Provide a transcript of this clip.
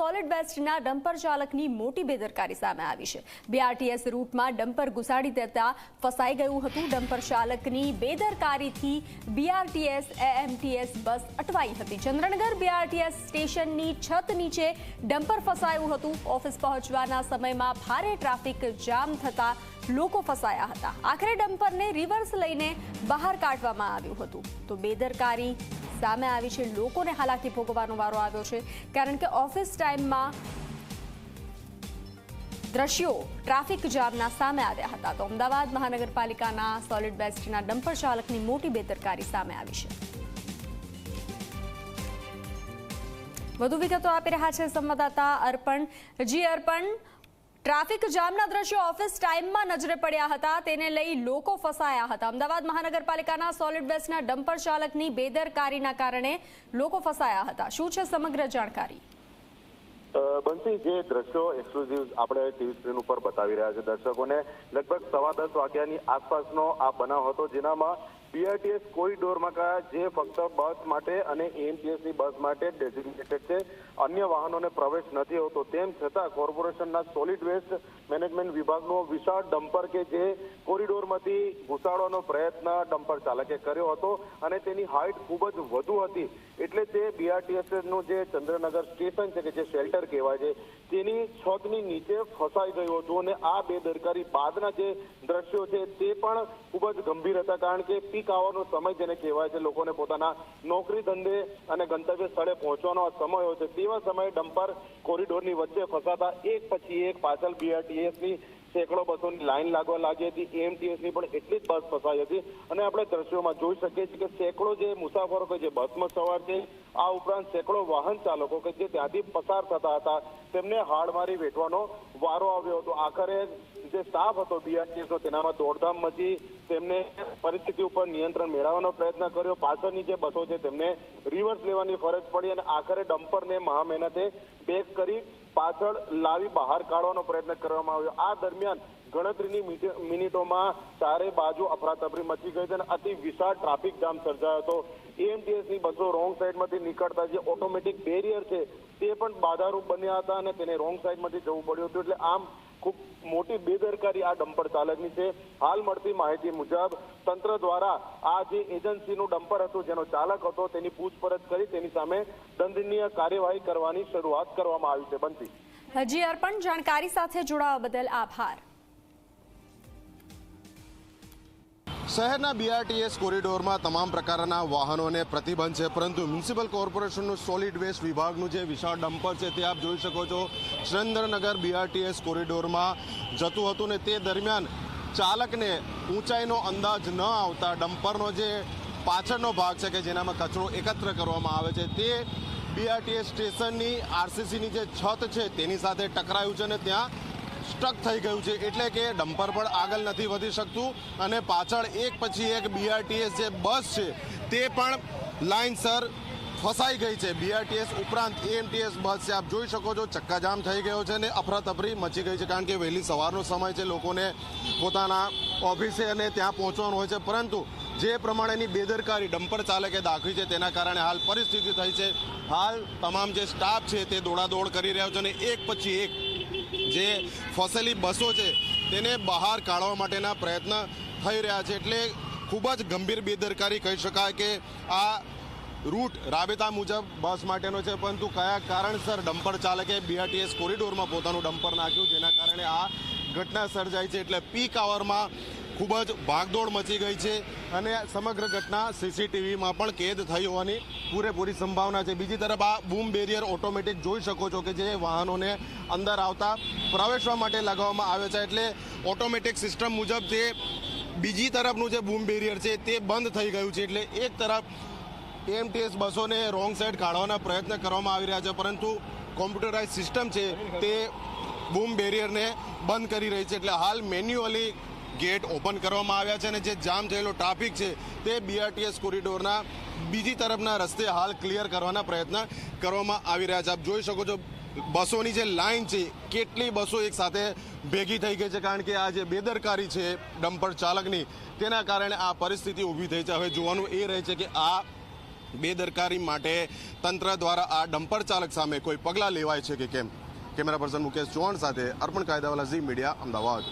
Solid વેસ્ટના dumper ચાલકની મોટી બેદરકારી સામે આવી છે. બીઆરટીએસ રૂટમાં ડમ્પર ઘુસાડી દેતા ફસાઈ ગયું હતું ડમ્પર ચાલકની બેદરકારીથી બીઆરટીએસ એએમટીએસ બસ અટવાઈ હતી. ચંદ્રનગર બીઆરટીએસ સ્ટેશનની છત નીચે ડમ્પર ફસાયું હતું. ઓફિસ પહોંચવાના સમયમાં ભારે ટ્રાફિક જામ થતા લોકો ફસાયા હતા. આખરે ડમ્પરને રિવર્સ લઈને બહાર કાઢવામાં આવ્યું હતું. તો બેદરકારી સામે આવી છે. લોકોને હાલાકી ભોગવવાનો વારો આવ્યો છે. કારણ કે ઓફિસ ટાઈમમાં દ્રશ્યો ટ્રાફિક જામના સામે આવ્યા હતા. તો અમદાવાદ મહાનગરપાલિકાના સોલિડ વેસ્ટના ડમ્પર ચાલકની મોટી બેદરકારી સામે આવી છે. વધુ વિગતો આપી રહ્યા છે સંવાદદાતા અર્પણ. જી અર્પણ ટ્રાફિક જામના દ્રશ્યો ઓફિસ ટાઈમમાં નજરે પડ્યા હતા. તેને લઈ લોકો ફસાયા હતા. અમદાવાદ મહાનગરપાલિકાના સોલિડ વેસ્ટના ડમ્પર ચાલકની બેદરકારીના કારણે લોકો ફસાયા હતા. શું છે સમગ્ર જાણકારી? બંસી, જે દ્રશ્યો એક્સક્લુઝિવ આપણે ટીવી સ્ક્રીન ઉપર બતાવી રહ્યા છે દર્શકોને, લગભગ સવા દસ વાગ્યાની આસપાસનો આ બનાવ હતો, જેનામાં બીઆરટીએસ કોરિડોરમાં કયા જે ફક્ત બસ માટે અને એમટીએસની બસ માટે ડેઝિગ્નેટેડ છે. અન્ય વાહનોને પ્રવેશ નથી હોતો. તેમ છતાં કોર્પોરેશનના સોલિડ વેસ્ટ મેનેજમેન્ટ વિભાગનો વિશાળ ડમ્પર કે જે કોરિડોરમાંથી ઘુસાડવાનો પ્રયત્ન ડમ્પર ચાલકે કર્યો હતો અને તેની હાઇટ ખૂબ જ વધુ હતી. એટલે તે બીઆરટીએસનું જે ચંદ્રનગર સ્ટેશન છે કે જે શેલ્ટર કહેવાય છે, તેની છતની નીચે ફસાઈ ગયું હતું અને આ બેદરકારી બાદના જે દ્રશ્યો છે તે પણ ખૂબ જ ગંભીર હતા. કારણ કે પીક આવવાનો સમય જેને કહેવાય છે, લોકોને પોતાના નોકરી ધંધે અને ગંતવ્ય સ્થળે પહોંચવાનો આ સમય હોય છે. તેવા સમયે ડમ્પર કોરિડોરની વચ્ચે ફસાતા એક પછી એક પાછળ બીઆરટીએસની સેંકડો બસોની લાઈન લાગવા લાગી હતી. એમટીએસની પણ એટલી જ બસ ફસાઈ હતી. અને આપણે દ્રશ્યોમાં જોઈ શકીએ છીએ કે સેંકડો જે મુસાફરો કે જે બસમાં સવાર છે, આ ઉપરાંત સેંકડો વાહન ચાલકો કે જે ત્યાંથી પસાર થતા હતા, તેમને હાડ મારી વેઠવાનો વારો આવ્યો હતો. આખરે જે સ્ટાફ હતો બીઆરટીએસ નો, તેનામાં દોડધામ મચી તેમને પરિસ્થિતિ ઉપર નિયંત્રણ મેળવવાનો પ્રયત્ન કર્યો. પાછળની જે બસો છે તેમને રિવર્સ લેવાની ફરજ પડી અને આખરે ડમ્પરને મહામહેનતે બેક કરી પાછળ લાવી બહાર કાઢવાનો પ્રયત્ન કરવામાં આવ્યો. આ દરમિયાન ગણતરીની મિનિ- મિનિટોમાં ચારે બાજુ અફરાતફરી મચી ગઈ હતી અને અતિ વિશાળ ટ્રાફિક જામ સર્જાયો હતો. એએમટીએસની બસો રોંગ સાઈડમાંથી નીકળતા જે ઓટોમેટિક બેરિયર છે તે પણ બાધારૂપ બન્યા હતા અને તેને રોંગ સાઈડમાંથી જવું પડ્યું હતું. એટલે આમ ખૂબ મોટી બેદરકારી આ ડમ્પર ચાલકની છે. હાલ મળતી માહિતી મુજબ તંત્ર દ્વારા આ જે એજન્સીનું ડમ્પર હતું, જેનો ચાલક હતો, તેની પૂછપરછ કરી, તેની સામે દંડનીય કાર્યવાહી કરવાની શરૂઆત કરવામાં આવી છે. બનતી. હજી અર્પણ, જાણકારી સાથે જોડાવા બદલ આભાર. શહેરના બીઆરટીએસ કોરિડોરમાં તમામ પ્રકારના વાહનોને પ્રતિબંધ છે, પરંતુ મ્યુનિસિપલ કોર્પોરેશનનું સોલિડ વેસ્ટ વિભાગનું જે વિશાળ ડમ્પર છે તે આપ જોઈ શકો છો. સુરેન્દ્રનગર બીઆરટીએસ કોરિડોરમાં જતું હતું ને તે દરમિયાન ચાલકને ઊંચાઈનો અંદાજ ન આવતા ડમ્પરનો જે પાછળનો ભાગ છે કે જેનામાં કચરો એકત્ર કરવામાં આવે છે, તે બીઆરટીએસ સ્ટેશનની આરસીસીની જે છત છે તેની સાથે ટકરાયું છે અને ત્યાં સ્ટક થઈ ગયું છે. એટલે કે ડમ્પર પણ આગળ નથી વધી શકતું અને પાછળ એક પછી એક બીઆરટીએસ જે બસ છે, તે પણ લાઇનસર ફસાઈ ગઈ છે. બીઆરટીએસ ઉપરાંત એએમટીએસ બસ છે. આપ જોઈ શકો છો, ચક્કાજામ થઈ ગયો છે અને અફરાતફરી મચી ગઈ છે. કારણ કે વહેલી સવારનો સમય છે, લોકોને પોતાના ઓફિસે અને ત્યાં પહોંચવાનું હોય છે. પરંતુ જે પ્રમાણેની બેદરકારી ડમ્પર ચાલકે દાખવી છે, તેના કારણે હાલ પરિસ્થિતિ થઈ છે. હાલ તમામ જે સ્ટાફ છે, તે દોડાદોડ કરી રહ્યો છે અને એક પછી એક જે ફસેલી બસો છે, તેને બહાર કાઢવા માટેના પ્રયત્ન થઈ રહ્યા છે. એટલે ખૂબ જ ગંભીર બેદરકારી કહી શકાય કે આ રૂટ રાબેતા મુજબ બસ માટેનો છે, પરંતુ કયા કારણસર ડમ્પર ચાલકે બીઆરટીએસ કોરિડોરમાં પોતાનું ડમ્પર નાખ્યું? જેના કારણે આ ઘટના સર્જાઈ છે. એટલે પીક આવરમાં ખૂબ જ ભાગદોડ મચી ગઈ છે અને સમગ્ર ઘટના સીસીટીવીમાં પણ કેદ થઈ હોવાની પૂરેપૂરી સંભાવના છે. બીજી તરફ આ બૂમ બેરિયર ઓટોમેટિક જોઈ શકો છો કે જે વાહનોને અંદર આવતા પ્રવેશવા માટે લગાવવામાં આવે છે. એટલે ઓટોમેટિક સિસ્ટમ મુજબ જે બીજી તરફનું જે બૂમ બેરિયર છે તે બંધ થઈ ગયું છે. એટલે એક તરફ એમટીએસ બસોને રોંગ સાઈડ કાઢવાના પ્રયત્ન કરવામાં આવી રહ્યા છે, પરંતુ કોમ્પ્યુટરાઇઝ સિસ્ટમ છે તે બૂમ બેરિયરને બંધ કરી રહી છે. એટલે હાલ મેન્યુઅલી ગેટ ઓપન કરવામાં આવ્યા છે અને જે જામ થયેલો ટ્રાફિક છે તે બીઆરટીએસ કોરિડોરના બીજી તરફના રસ્તે હાલ ક્લિયર કરવાના પ્રયત્ન કરવામાં આવી રહ્યા છે. આપ જોઈ શકો છો, બસોની જે લાઈન છે, કેટલી બસો એક સાથે ભેગી થઈ ગઈ છે, કારણ કે આ જે બેદરકારી છે ડમ્પર ચાલકની, તેના કારણે આ પરિસ્થિતિ ઊભી થઈ છે. હવે જોવાનું એ રહે છે કે આ બેદરકારી માટે તંત્ર દ્વારા આ ડમ્પર ચાલક સામે કોઈ પગલાં લેવાય છે કે કેમ? કેમેરા પર્સન મુકેશ ચૌહાણ સાથે અર્પણ કાયદાવાલા ઝી મીડિયા, અમદાવાદ.